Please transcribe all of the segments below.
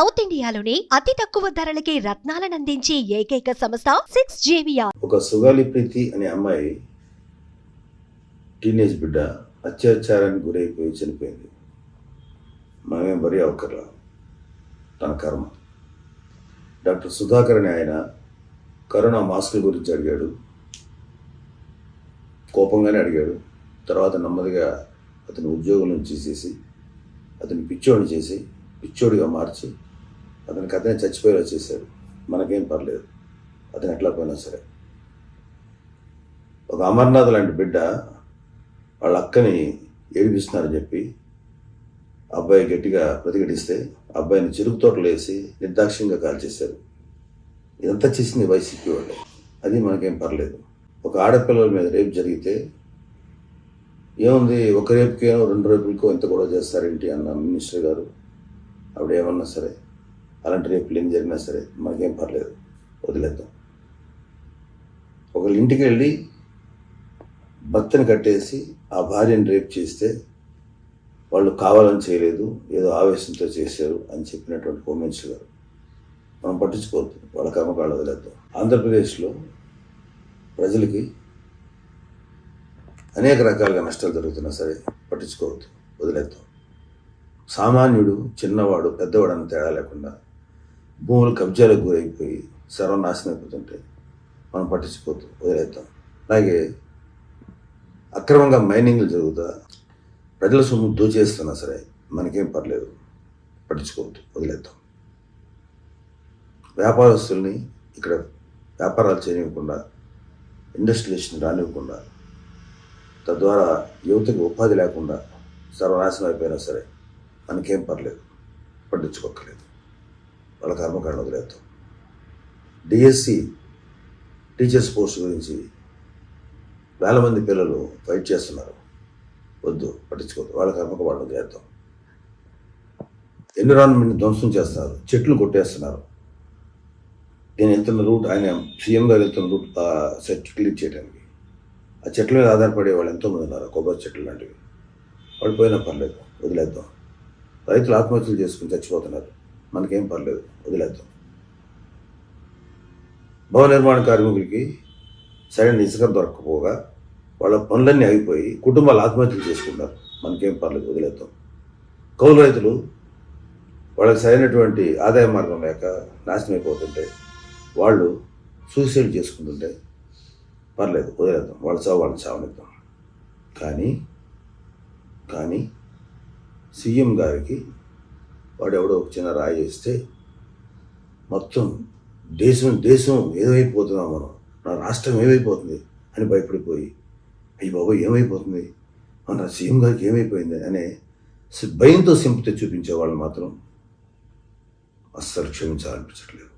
South ఇండియాలోని అతి తక్కువ ధరలకి రత్నాలనందించే ఏకైక సంస్థ సిక్స్ జేవియా ఒక సుగాలి ప్రీతి అనే అమ్మాయి టీనేజ్ బిడ్డ అత్యాచారానికి గురైపోయి చనిపోయింది. మనమే బరి అవకర్లా తన కర్మ. డాక్టర్ సుధాకర్ అని ఆయన కరోనా మాస్కుల గురించి అడిగాడు. కోపంగానే అడిగాడు. తర్వాత నెమ్మదిగా అతని ఉద్యోగం నుంచి చేసేసి అతని పిచ్చోడిని చేసి పిచ్చోడిగా మార్చి అతనికి అతనే చచ్చిపోయేలా చేశాడు మనకేం పర్లేదు. అతను ఎట్లా పోయినా సరే. ఒక అమర్నాథ్ లాంటి బిడ్డ వాళ్ళ అక్కని ఏడిపిస్తున్నారని చెప్పి అబ్బాయి గట్టిగా ప్రతిఘటిస్తే అబ్బాయిని చెరుకు తోటలో వేసి నిర్దాక్ష్యంగా కాల్చేశారు. ఇదంతా చేసింది వైసీపీ వాళ్ళే. అది మనకేం పర్లేదు. ఒక ఆడపిల్లల మీద రేపు జరిగితే ఏముంది ఒక రేపుకేనో రెండు రేపులకో ఎంత గొడవ చేస్తారేంటి అన్న మినిస్టర్ గారు? ఆవిడ ఏమన్నా సరే అలాంటి రేపులు ఏం జరిగినా సరే మనకేం పర్లేదు వదిలేద్దాం. ఒకళ్ళ ఇంటికి వెళ్ళి భర్తని కట్టేసి ఆ భార్యని రేప్ చేస్తే వాళ్ళు కావాలని చేయలేదు ఏదో ఆవేశంతో చేశారు అని చెప్పినటువంటి హోమ్ మినిస్టర్ గారు మనం పట్టించుకోవద్దు వాళ్ళ కర్మకాళ్ళు వదిలేద్దాం. ఆంధ్రప్రదేశ్లో ప్రజలకి అనేక రకాలుగా నష్టాలు జరుగుతున్నా సరే పట్టించుకోవద్దు వదిలేద్దాం. సామాన్యుడు చిన్నవాడు పెద్దవాడు అని తేడా లేకుండా భూములు కబ్జాలకు గురైపోయి సర్వనాశనం అయిపోతుంటే మనం పట్టించుకోవద్దు వదిలేద్దాం. అలాగే అక్రమంగా మైనింగ్లు జరుగుతా ప్రజల సొమ్ము దోచేస్తున్నా సరే మనకేం పర్లేదు పట్టించుకోవద్దు వదిలేద్దాం. వ్యాపారస్తుల్ని ఇక్కడ వ్యాపారాలు చేయనివ్వకుండా ఇండస్ట్రియలేషన్ రానివ్వకుండా తద్వారా యువతకి ఉపాధి లేకుండా సర్వనాశనం అయిపోయినా సరే మనకేం పర్లేదు పట్టించుకోక్కర్లేదు. వాళ్ళ కర్మకాండ వదిలేద్దాం. డిఎస్సి టీచర్స్ పోస్ట్ గురించి వేల మంది పిల్లలు ఫైట్ చేస్తున్నారు. వద్దు పట్టించుకోవద్దు వాళ్ళ కర్మకు వాళ్ళు వదిలేద్దాం. ఎన్విరాన్మెంట్ని ధ్వంసం చేస్తున్నారు చెట్లు కొట్టేస్తున్నారు. నేను వెళ్తున్న రూట్ ఆయన సీఎం గారు వెళ్తున్న రూట్ సెట్ క్లీన్ చేయడానికి. ఆ చెట్ల మీద ఆధారపడే వాళ్ళు ఎంతోమంది ఉన్నారు కొబ్బరి చెట్లు లాంటివి. వాళ్ళు పోయినా పర్లేదు వదిలేద్దాం. రైతులు ఆత్మహత్యలు చేసుకుని చచ్చిపోతున్నారు. మనకేం పర్లేదు వదిలేద్దాం. భవన నిర్మాణ కార్మికులకి సరైన ఇసుక దొరకకపోగా వాళ్ళ పనులన్నీ ఆగిపోయి కుటుంబాలు ఆత్మహత్యలు చేసుకుంటారు. మనకేం పర్లేదు వదిలేద్దాం. కౌలు రైతులు వాళ్ళకి సరైనటువంటి ఆదాయ మార్గం లేక నాశనం అయిపోతుంటే వాళ్ళు సూసైడ్ చేసుకుంటుంటే పర్లేదు వదిలేద్దాం. వాళ్ళ చావు వాళ్ళని చావనిద్దాం. కానీ కానీ సీఎం గారికి వాడెవడో ఒక చిన్న రాయి చేస్తే మొత్తం దేశం దేశం ఏమైపోతున్నాం మనం నా రాష్ట్రం ఏమైపోతుంది అని భయపడిపోయి అయ్యి బాబు ఏమైపోతుంది? మన సీఎం గారికి ఏమైపోయింది అనే సి- భయంతో సింపతి చూపించే వాళ్ళు మాత్రం అస్సలు క్షమించాలనిపించట్లేదు.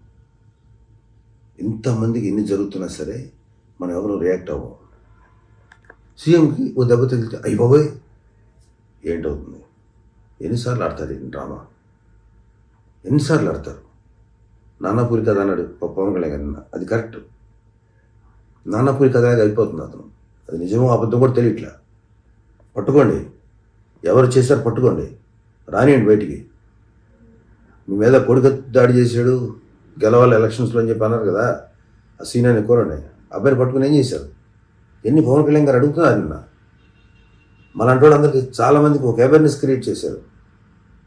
ఇంతమందికి ఎన్ని జరుగుతున్నా సరే మనం ఎవరు రియాక్ట్ అవ్వం సీఎంకి ఓ దెబ్బ తగిలితే అయ్యి బాబోయ్ ఏంటవుతుంది? ఎన్నిసార్లు ఆడతారు డ్రామా? ఎన్నిసార్లు ఆడతారు? నానాపూరి కథ అన్నాడు పవన్ కళ్యాణ్ గారు అది కరెక్ట్. నానాపూరి కథ అయిపోతుంది అతను. అది నిజమో అబద్ధం కూడా తెలియట్లే. పట్టుకోండి. ఎవరు చేశారు పట్టుకోండి. రానియండి బయటికి. మీ మీద కొడుకు దాడి చేశాడు. గెలవాలి ఎలక్షన్స్లో అని చెప్పి అన్నారు కదా. ఆ సీనియర్ కూరండి అబ్బాయిని పట్టుకుని ఏం చేశారు? ఎన్ని పవన్ కళ్యాణ్ గారు అడుగుతున్నారు నిన్న? మలాంటి వాళ్ళందరికీ చాలామందికి ఒక అవేర్నెస్ క్రియేట్ చేశారు.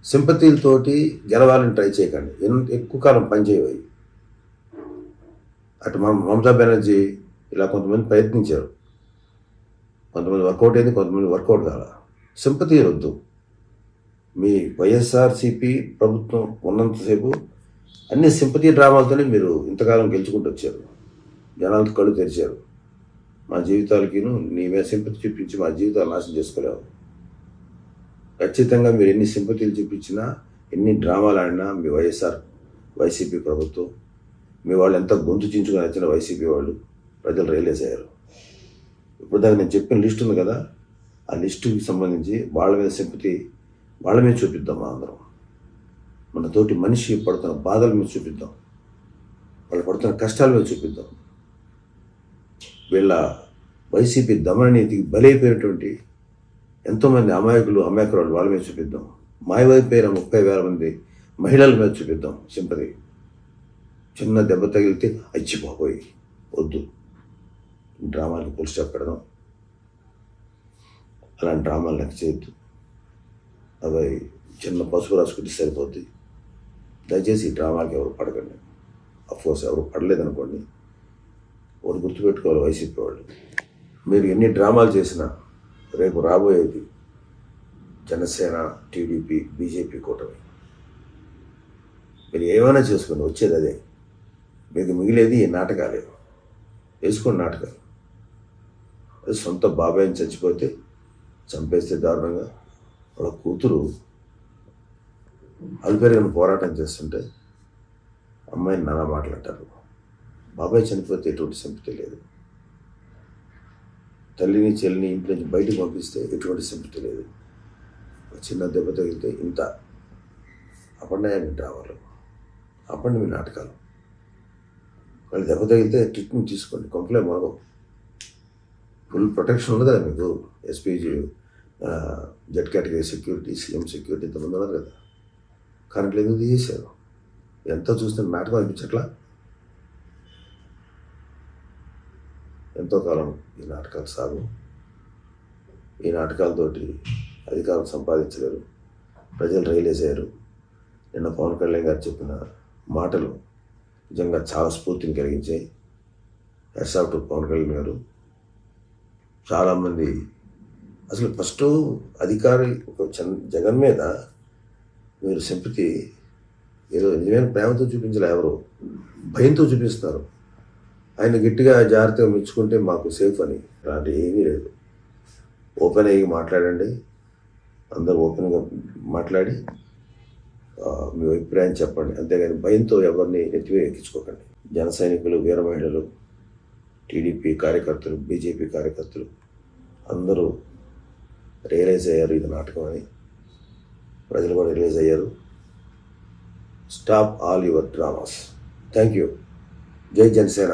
సింపతీలతోటి గెలవాలని ట్రై చేయకండి. ఎన్- ఎక్కువ కాలం పనిచేయవి అటు మమ మమతా బెనర్జీ ఇలా కొంతమంది ప్రయత్నించారు. కొంతమంది వర్కౌట్ అయింది కొంతమంది వర్కౌట్ కాల. సింపతి వద్దు మీ వైఎస్ఆర్సిపి ప్రభుత్వం ఉన్నంతసేపు అన్ని సింపతి డ్రామాలతోనే మీరు ఇంతకాలం గెలుచుకుంటూ వచ్చారు. జనాలతో కళ్ళు తెరిచారు. మా జీవితాలకిను నీ మీద సింపతి చూపించి మా జీవితాలు నాశనం చేసుకోలేవు. ఖచ్చితంగా మీరు ఎన్ని సింపతిలు చూపించినా ఎన్ని డ్రామాలు ఆడినా మీ వైఎస్ఆర్ వైసీపీ ప్రభుత్వం మీ వాళ్ళు ఎంత గొంతు చించుకొని వచ్చిన వైసీపీ వాళ్ళు ప్రజలు రియలైజ్ అయ్యారు. ఇప్పుడు దాకా నేను చెప్పిన లిస్ట్ ఉంది కదా ఆ లిస్టుకి సంబంధించి వాళ్ళ మీద సింపతి వాళ్ళ మీద చూపిద్దాం మనందరం అందరం. మన తోటి మనిషి పడుతున్న బాధల మీద చూపిద్దాం. వాళ్ళు పడుతున్న కష్టాల మీద చూపిద్దాం. వీళ్ళ వైసీపీ దమన నీతికి బలైపోయినటువంటి ఎంతోమంది అమాయకులు అమాయకురాలు వాళ్ళ మీద చూపిద్దాం. మాయమైపోయిన ముప్పై వేల మంది మహిళల మీద చూపిద్దాం సింపతి. చిన్న దెబ్బ తగిలితే అచ్చి బాబోయ్ వద్దు. డ్రామాలకు ఫుల్ స్టాప్ పెడదాం. అలాంటి డ్రామాలు నాకు చేయొద్దు. అవి చిన్న పసుపు రాసుకుంటే సరిపోద్ది. దయచేసి ఈ డ్రామాకి ఎవరు పడకండి. అఫ్కోర్స్ ఎవరు పడలేదనుకోండి. ఒకటి గుర్తుపెట్టుకోవాలి వైసీపీ వాళ్ళు. మీరు ఎన్ని డ్రామాలు చేసినా రేపు రాబోయేది జనసేన టీడీపీ బీజేపీ కూటమి. మీరు ఏమైనా చేసుకోండి వచ్చేది అదే. మీకు మిగిలేది ఈ నాటకాలే. వేసుకోండి నాటకాలు. అది సొంత బాబాయ్ చచ్చిపోతే చంపేస్తే దారుణంగా. వాళ్ళ కూతురు అల్పెరిగిన పోరాటం చేస్తుంటే అమ్మాయిని నానా మాట్లాడతారు బాబాయ్ చనిపోతే ఎటువంటి సంపతి లేదు. తల్లిని చెల్లిని ఇంటి నుంచి బయటకు పంపిస్తే ఎటువంటి సింపతి లేదు. చిన్న దెబ్బ తగిలితే ఇంత అపన్నాయా మీ డ్రామాలు అప్పండి మీ నాటకాలు. వాళ్ళు దెబ్బ తగిలితే ట్రీట్మెంట్ తీసుకోండి. కొంపలే మొదలు ఫుల్ ప్రొటెక్షన్ ఉంది కదా మీకు. SPG Z category security CM security ఇంతమంది ఉన్నారు కదా. కరెంట్ లేదు చేశారు ఎంత చూస్తే నాటకం అనిపించట్లా? ఎంతో కాలం ఈ నాటకాలు సాగు. ఈ నాటకాలతోటి అధికారం సంపాదించలేరు. ప్రజలు రియలైజ్ అయ్యారు నిన్న పవన్ కళ్యాణ్ గారు చెప్పిన మాటలు నిజంగా చాలా స్ఫూర్తిని కలిగించాయి. ఎస్ఆఫ్ టు పవన్ కళ్యాణ్ గారు. చాలామంది అసలు ఫస్ట్ అధికారి ఒక జగన్ మీద మీరు సింపతి ఏదో నిజమైన ప్రేమతో చూపించలే ఎవరు? భయంతో చూపిస్తారు ఆయన గట్టిగా జాగ్రత్తగా మెచ్చుకుంటే మాకు సేఫ్ అని. అలాంటి ఏమీ లేదు. ఓపెన్ అయ్యి మాట్లాడండి. అందరూ ఓపెన్గా మాట్లాడి మీ అభిప్రాయం చెప్పండి. అంతేగాని భయంతో ఎవరిని ఎత్తివే ఎక్కించుకోకండి. జన సైనికులు వీర మహిళలు టీడీపీ కార్యకర్తలు బీజేపీ కార్యకర్తలు అందరూ రియలైజ్ అయ్యారు ఇది నాటకం అని. ప్రజలు కూడా రిలీజ్ అయ్యారు. Stop all your dramas thank you జై జనసేన.